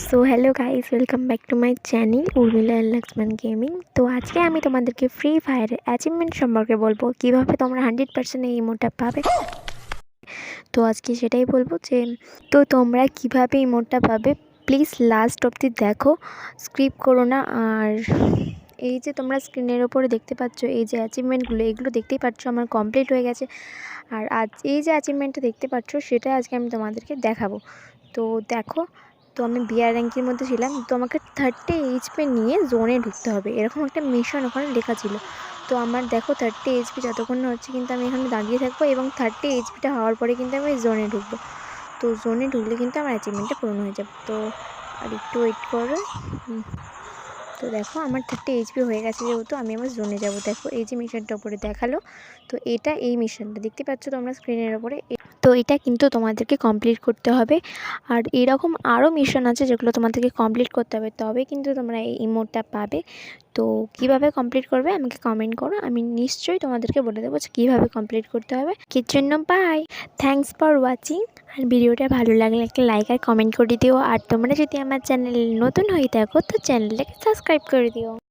So hello guys welcome back to my channel Urmila Lakshman gaming তো আজকে আমি তোমাদেরকে ফ্রি ফায়ারের অ্যাচিভমেন্ট সম্পর্কে বলব, কীভাবে তোমরা হান্ড্রেড পার্সেন্ট এই ইমোটটা পাবে। তো আজকে সেটাই বলব যে, তো তোমরা কীভাবে ইমোটটা পাবে প্লিজ লাস্ট অবধি দেখো স্ক্রিপ করো না। আর এই যে তোমরা স্ক্রিনের ওপরে দেখতে পাচ্ছ, এই যে অ্যাচিভমেন্টগুলো এগুলো দেখতেই পাচ্ছ, আমার কমপ্লিট হয়ে গেছে। আর আজ এই যে অ্যাচিভমেন্টটা দেখতে পাচ্ছ সেটা আজকে আমি তোমাদেরকে দেখাবো। তো দেখো তো আমি বিয়ার র্যাঙ্কের মধ্যে ছিলাম। তো আমাকে থার্টি এইচপি নিয়ে জোনে ঢুকতে হবে। এরকম একটা মিশন ওখানে লেখা ছিল। তো আমার দেখো থার্টি এইচপি যতক্ষণ না হচ্ছে কিন্তু আমি এখানে দাঁড়িয়ে থাকব এবং থার্টি এইচপিটা হওয়ার পরে কিন্তু আমি জোনে ঢুকবো। তো জোনে ঢুকলে কিন্তু আমার অ্যাচিভমেন্টটা পূরণ হয়ে যাবে। তো আর একটু ওয়েট করো। তো দেখো আমার থার্টি এইচপি হয়ে গেছে যেহেতু আমি আমার জোনে যাব। দেখো এই যে মিশনটা ওপরে দেখাল। তো এটা এই মিশনটা দেখতে পাচ্ছ তোমরা স্ক্রিনের ওপরে তো এটা কিন্তু তোমাদেরকে কমপ্লিট করতে হবে। আর এরকম আরও মিশন আছে যেগুলো তোমাদেরকে কমপ্লিট করতে হবে। তবে কিন্তু তোমরা এই ইমোটটা পাবে। তো কীভাবে কমপ্লিট করবে আমাকে কমেন্ট করো। আমি নিশ্চয়ই তোমাদেরকে বলে দেবো যে কীভাবে কমপ্লিট করতে হবে। কির জন্য বাই থ্যাংকস ফর ওয়াচিং আর ভিডিওটা ভালো লাগলে একটা লাইক আর কমেন্ট করে দিও। আর তোমরা যদি আমার চ্যানেল নতুন হয়ে থাকো, তো চ্যানেলটাকে সাবস্ক্রাইব করে দিও।